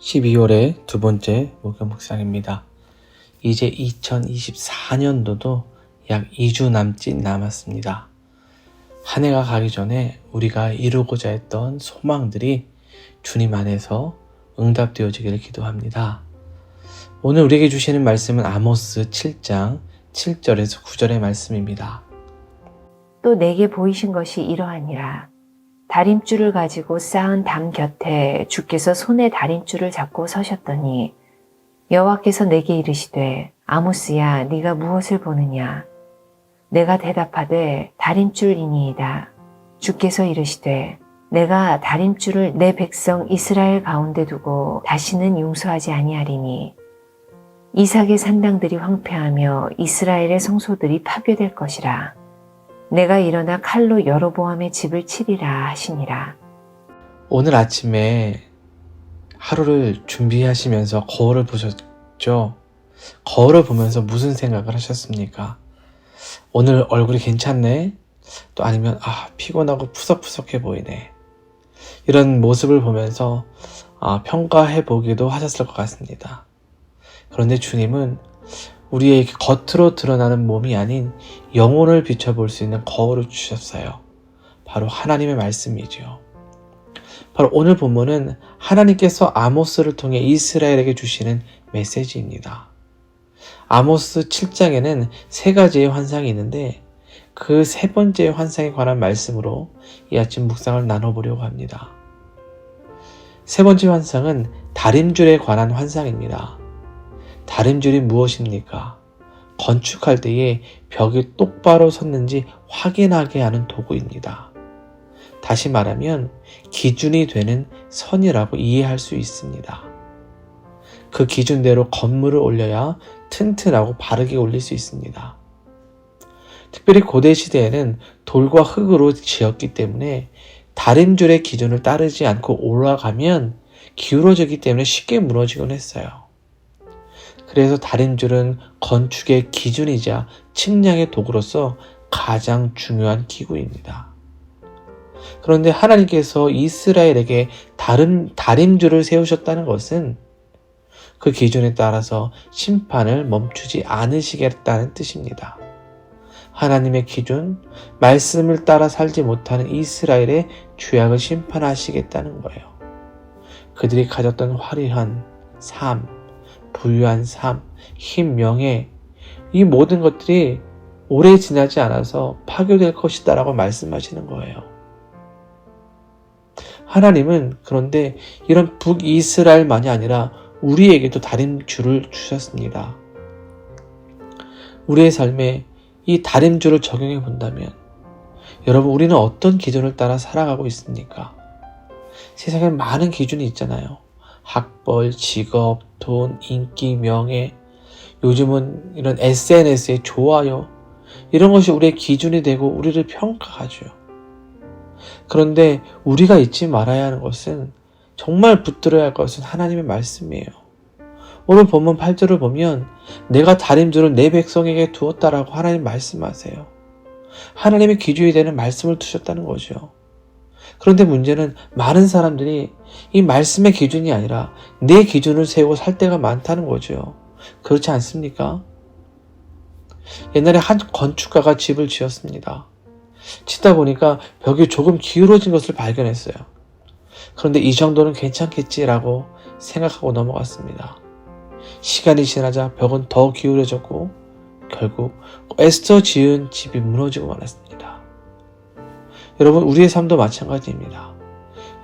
12월의 두 번째 목요 묵상입니다. 이제 2024년도도 약 2주 남짓 남았습니다. 한 해가 가기 전에 우리가 이루고자 했던 소망들이 주님 안에서 응답되어지기를 기도합니다. 오늘 우리에게 주시는 말씀은 아모스 7장 7절에서 9절의 말씀입니다. 또 내게 보이신 것이 이러하니라. 다림줄을 가지고 쌓은 담 곁에 주께서 손에 다림줄을 잡고 서셨더니 여호와께서 내게 이르시되 아모스야 네가 무엇을 보느냐? 내가 대답하되 다림줄이니이다. 주께서 이르시되 내가 다림줄을 내 백성 이스라엘 가운데 두고 다시는 용서하지 아니하리니 이삭의 산당들이 황폐하며 이스라엘의 성소들이 파괴될 것이라 내가 일어나 칼로 여로보암의 집을 치리라 하시니라. 오늘 아침에 하루를 준비하시면서 거울을 보셨죠? 거울을 보면서 무슨 생각을 하셨습니까? 오늘 얼굴이 괜찮네? 또 아니면, 아, 피곤하고 푸석푸석해 보이네. 이런 모습을 보면서 아, 평가해 보기도 하셨을 것 같습니다. 그런데 주님은 우리의 겉으로 드러나는 몸이 아닌 영혼을 비춰볼 수 있는 거울을 주셨어요. 바로 하나님의 말씀이죠. 바로 오늘 본문은 하나님께서 아모스를 통해 이스라엘에게 주시는 메시지입니다. 아모스 7장에는 세 가지의 환상이 있는데 그 세 번째 환상에 관한 말씀으로 이 아침 묵상을 나눠보려고 합니다. 세 번째 환상은 다림줄에 관한 환상입니다. 다림줄이 무엇입니까? 건축할 때에 벽이 똑바로 섰는지 확인하게 하는 도구입니다. 다시 말하면 기준이 되는 선이라고 이해할 수 있습니다. 그 기준대로 건물을 올려야 튼튼하고 바르게 올릴 수 있습니다. 특별히 고대 시대에는 돌과 흙으로 지었기 때문에 다림줄의 기준을 따르지 않고 올라가면 기울어지기 때문에 쉽게 무너지곤 했어요. 그래서 다림줄은 건축의 기준이자 측량의 도구로서 가장 중요한 기구입니다. 그런데 하나님께서 이스라엘에게 다른 다림줄을 세우셨다는 것은 그 기준에 따라서 심판을 멈추지 않으시겠다는 뜻입니다. 하나님의 기준, 말씀을 따라 살지 못하는 이스라엘의 죄악을 심판하시겠다는 거예요. 그들이 가졌던 화려한 삶, 부유한 삶, 힘, 명예, 이 모든 것들이 오래 지나지 않아서 파괴될 것이다 라고 말씀하시는 거예요. 하나님은 그런데 이런 북이스라엘만이 아니라 우리에게도 다림줄을 주셨습니다. 우리의 삶에 이 다림줄을 적용해 본다면 여러분 우리는 어떤 기준을 따라 살아가고 있습니까? 세상에 많은 기준이 있잖아요. 학벌, 직업, 돈, 인기, 명예, 요즘은 이런 SNS의 좋아요, 이런 것이 우리의 기준이 되고 우리를 평가하죠. 그런데 우리가 잊지 말아야 하는 것은 정말 붙들어야 할 것은 하나님의 말씀이에요. 오늘 본문 8절을 보면 내가 다림줄을 내 백성에게 두었다라고 하나님 말씀하세요. 하나님의 기준이 되는 말씀을 두셨다는 거죠. 그런데 문제는 많은 사람들이 이 말씀의 기준이 아니라 내 기준을 세우고 살 때가 많다는 거죠. 그렇지 않습니까? 옛날에 한 건축가가 집을 지었습니다. 짓다 보니까 벽이 조금 기울어진 것을 발견했어요. 그런데 이 정도는 괜찮겠지라고 생각하고 넘어갔습니다. 시간이 지나자 벽은 더 기울어졌고 결국 애써 지은 집이 무너지고 말았습니다. 여러분, 우리의 삶도 마찬가지입니다.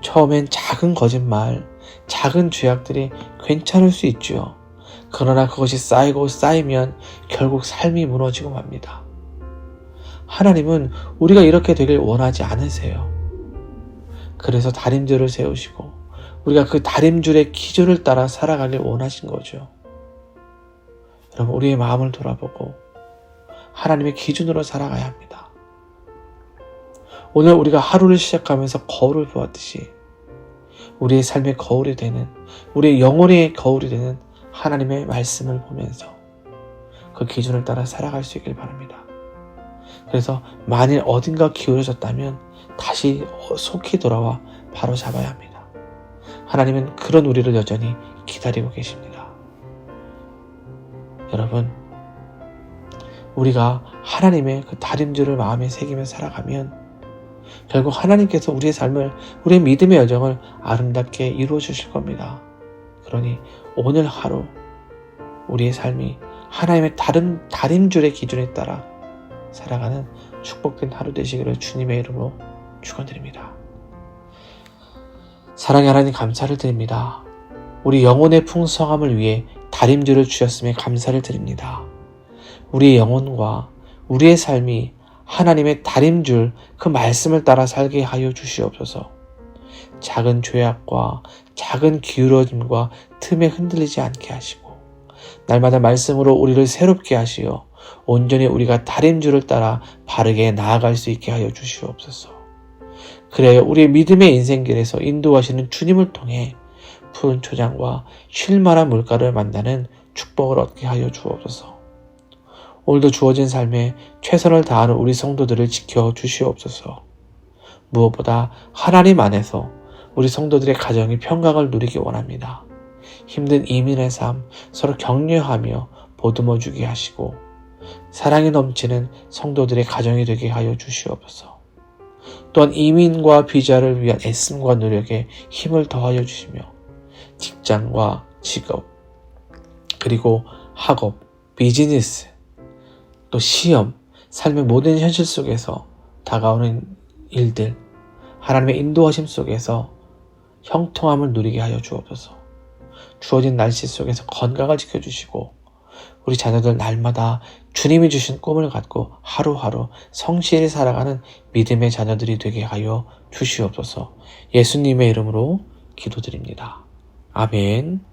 처음엔 작은 거짓말, 작은 죄악들이 괜찮을 수 있죠. 그러나 그것이 쌓이고 쌓이면 결국 삶이 무너지고 맙니다. 하나님은 우리가 이렇게 되길 원하지 않으세요. 그래서 다림줄을 세우시고 우리가 그 다림줄의 기준을 따라 살아가길 원하신 거죠. 여러분, 우리의 마음을 돌아보고 하나님의 기준으로 살아가야 합니다. 오늘 우리가 하루를 시작하면서 거울을 보았듯이 우리의 삶의 거울이 되는, 우리의 영혼의 거울이 되는 하나님의 말씀을 보면서 그 기준을 따라 살아갈 수 있길 바랍니다. 그래서 만일 어딘가 기울어졌다면 다시 속히 돌아와 바로 잡아야 합니다. 하나님은 그런 우리를 여전히 기다리고 계십니다. 여러분, 우리가 하나님의 그 다림줄을 마음에 새기며 살아가면 결국 하나님께서 우리의 삶을, 우리의 믿음의 여정을 아름답게 이루어 주실 겁니다. 그러니 오늘 하루 우리의 삶이 하나님의 다른 다림줄의 기준에 따라 살아가는 축복된 하루 되시기를 주님의 이름으로 축원드립니다. 사랑의 하나님 감사를 드립니다. 우리 영혼의 풍성함을 위해 다림줄을 주셨음에 감사를 드립니다. 우리의 영혼과 우리의 삶이 하나님의 다림줄 그 말씀을 따라 살게 하여 주시옵소서. 작은 죄악과 작은 기울어짐과 틈에 흔들리지 않게 하시고 날마다 말씀으로 우리를 새롭게 하시어 온전히 우리가 다림줄을 따라 바르게 나아갈 수 있게 하여 주시옵소서. 그래야 우리의 믿음의 인생길에서 인도하시는 주님을 통해 푸른 초장과 쉴만한 물가를 만나는 축복을 얻게 하여 주옵소서. 오늘도 주어진 삶에 최선을 다하는 우리 성도들을 지켜 주시옵소서. 무엇보다 하나님 안에서 우리 성도들의 가정이 평강을 누리기 원합니다. 힘든 이민의 삶 서로 격려하며 보듬어 주게 하시고 사랑이 넘치는 성도들의 가정이 되게 하여 주시옵소서. 또한 이민과 비자를 위한 애씀과 노력에 힘을 더하여 주시며 직장과 직업 그리고 학업, 비즈니스 또 시험, 삶의 모든 현실 속에서 다가오는 일들 하나님의 인도하심 속에서 형통함을 누리게 하여 주옵소서. 주어진 날씨 속에서 건강을 지켜주시고 우리 자녀들 날마다 주님이 주신 꿈을 갖고 하루하루 성실히 살아가는 믿음의 자녀들이 되게 하여 주시옵소서. 예수님의 이름으로 기도드립니다. 아멘.